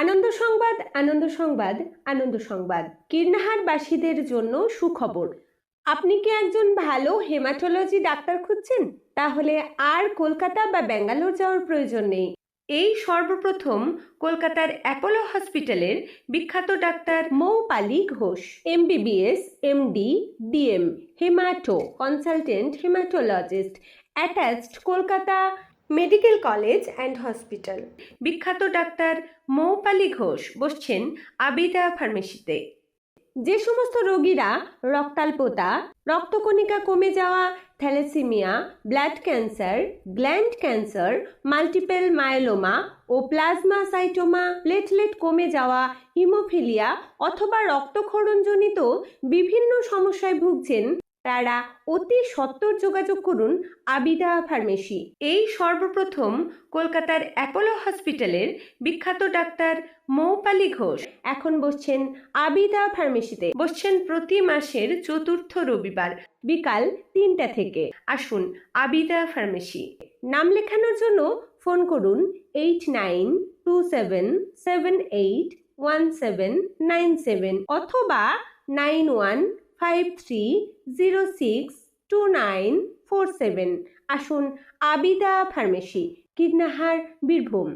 আনন্দ সংবাদ আনন্দ সংবাদ আনন্দ সংবাদ। কীর্ণাহারবাসীদের জন্য সুখবর। আপনি কি একজন ভালো হেমাটোলজি ডাক্তার খুঁজছেন? তাহলে আর কলকাতা বা ব্যাঙ্গালোর যাওয়ার প্রয়োজন নেই। এই সর্বপ্রথম কলকাতার অ্যাপোলো হসপিটালের বিখ্যাত doctor Moupali Ghosh, MBBS, MD, DM, hemato, consultant haematologist, attached Kolkata medical college and hospital. বিখ্যাত ডাক্তার মৌপালি ঘোষ বসছেন আবিদা ফার্মেসিতে। যে সমস্ত রোগীরা রক্তাল্পতা রক্তকণিকা কমে যাওয়া, thalassaemia, blood cancer, gland cancer, multiple myeloma ও প্লাজমা সাইটোমা, প্লেটলেট কমে যাওয়া, হিমোফিলিয়া অথবা রক্তক্ষরণজনিত বিভিন্ন সমস্যায় ভুগছেন তারা অতি সত্বর যোগাযোগ করুন আবিদা ফার্মেসি। এই সর্বপ্রথম কলকাতার অ্যাপোলো হসপিটালের বিখ্যাত ডাক্তার মৌপালি ঘোষ। এখন বসছেন আবিদা ফার্মেসিতে। বসছেন প্রতি মাসের চতুর্থ রবিবার বিকাল তিনটা থেকে। আসুন আবিদা ফার্মেসি। নাম লেখানোর জন্য ফোন করুন eight nine two seven seven eight one seven nine seven অথবা nine one five three zero six two nine four seven আসুন আবিদা ফার্মেসি কীটনাহার বীরভূম।